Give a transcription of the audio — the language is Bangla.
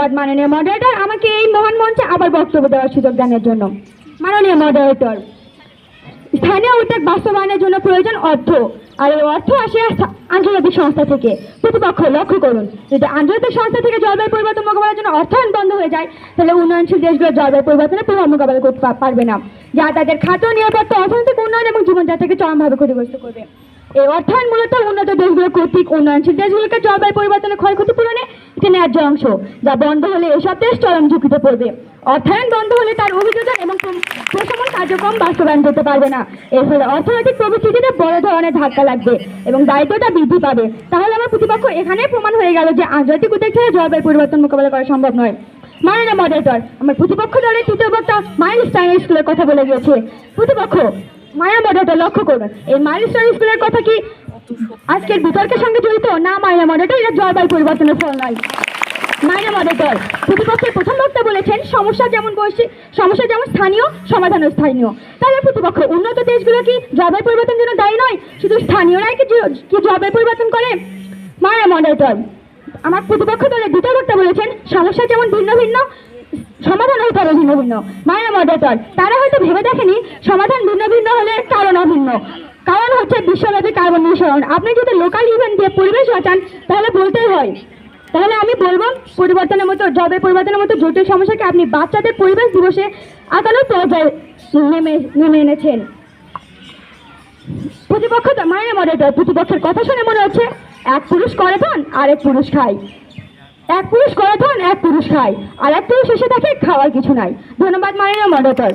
ধন্যবাদ মাননীয় মডারেটর আমাকে এই মহান মঞ্চে আবার বক্তব্য দেওয়ার সুযোগ দানের জন্য। মাননীয় মডারেটর স্থানীয় উদ্যোগ বাস্তবায়নের জন্য প্রয়োজন অর্থ, আর এই অর্থ আসে আন্তর্জাতিক সংস্থা থেকে। প্রতিপক্ষ লক্ষ্য করুন, যদি আন্তর্জাতিক সংস্থা থেকে জলবায়ু পরিবর্তন মোকাবেলার জন্য অর্থায়ন বন্ধ হয়ে যায়, তাহলে উন্নয়নশীল দেশগুলো জলবায়ু পরিবর্তনের প্রভাব মোকাবেলা করতে পারবে না, যা তাদের খাদ্য, নিরাপত্তা, অর্থনৈতিক উন্নয়ন এবং জীবনযাত্রাকে চরমভাবে ক্ষতিগ্রস্ত করবে। এই অর্থায়ন মূলত উন্নত দেশগুলো কর্তৃক উন্নয়নশীল দেশগুলোকে জলবায়ু পরিবর্তনের ক্ষয়ক্ষতি পূরণে একটি ন্যায্য অংশ, যা বন্ধ হলে এসব দেশ চরম ঝুঁকিতে পড়বে। অর্থায়ন বন্ধ হলে তার অভিযোজন এবং প্রশমন কার্যক্রম বাস্তবায়ন করতে পারবে না। এর ফলে অর্থনৈতিক প্রবৃত্তিতে বড় ধরনের ধাক্কা লাগবে এবং দায়িত্বটা বৃদ্ধি পাবে। তাহলে আমার প্রতিপক্ষ এখানে প্রমাণ হয়ে গেল যে আন্তর্জাতিক উদ্যোগ ছাড়া জলবায়ু পরিবর্তন মোকাবেলা করা সম্ভব নয়। মাননীয় মডারেটর আমার প্রতিপক্ষ দলের তৃতীয় বক্তা মাইল স্টাইন স্কুলের কথা বলে গিয়েছে। প্রতিপক্ষ মায়া মডারেটর লক্ষ্য করবেন এই মাইল স্টাইন স্কুলের কথা কি আজকের বিতর্কের সঙ্গে জড়িত, না মায়া মডারেটর এটা জলবায়ু পরিবর্তনের ফল নয়। মাইনা মডেটর প্রতিপক্ষের প্রথম বক্তা বলেছেন, সমস্যা যেমন বৈশ্বিক সমস্যা যেমন স্থানীয়, সমাধানও স্থানীয়। তাহলে প্রতিপক্ষ, উন্নত দেশগুলো কি জলবায়ু পরিবর্তনের জন্য দায়ী নয়? শুধু স্থানীয়রাই কি কি জলবায়ু পরিবর্তন করে? মায়া মডেটর আমার প্রতিপক্ষ দলের দ্বিতীয় বক্তা বলেছেন, সমস্যা যেমন ভিন্ন ভিন্ন, সমাধান হতে পারে ভিন্ন ভিন্ন। মায়া মডেটর তারা হয়তো ভেবে দেখেনি, সমাধান ভিন্ন ভিন্ন হলে কারণ অভিন্ন। বিশ্বব্যাপী কার্বন নিঃসরণ। আপনি যদি লোকাল ইভেন্ট দিয়ে পরিবেশ বাঁচান, তাহলে বলতেই হয়। তাহলে আমি বলব, পরিবর্তনের মতো, জলবায়ু পরিবর্তনের মতো জটিল সমস্যাকে আপনি বাচ্চাদের পরিবেশ দিবসে আদালত পর্যায়ে নেমে নেমে এনেছেন। প্রতিপক্ষ তো মায়ের মডেটার প্রতিপক্ষের কথা শুনে মনে হচ্ছে, এক পুরুষ করে ধন, আর এক পুরুষ খায়। এক পুরুষ করে ধন, এক পুরুষ খায়। আর এক পুরুষ এসে দেখে খাওয়ার কিছু নাই। ধন্যবাদ মাননীয় মডারেটর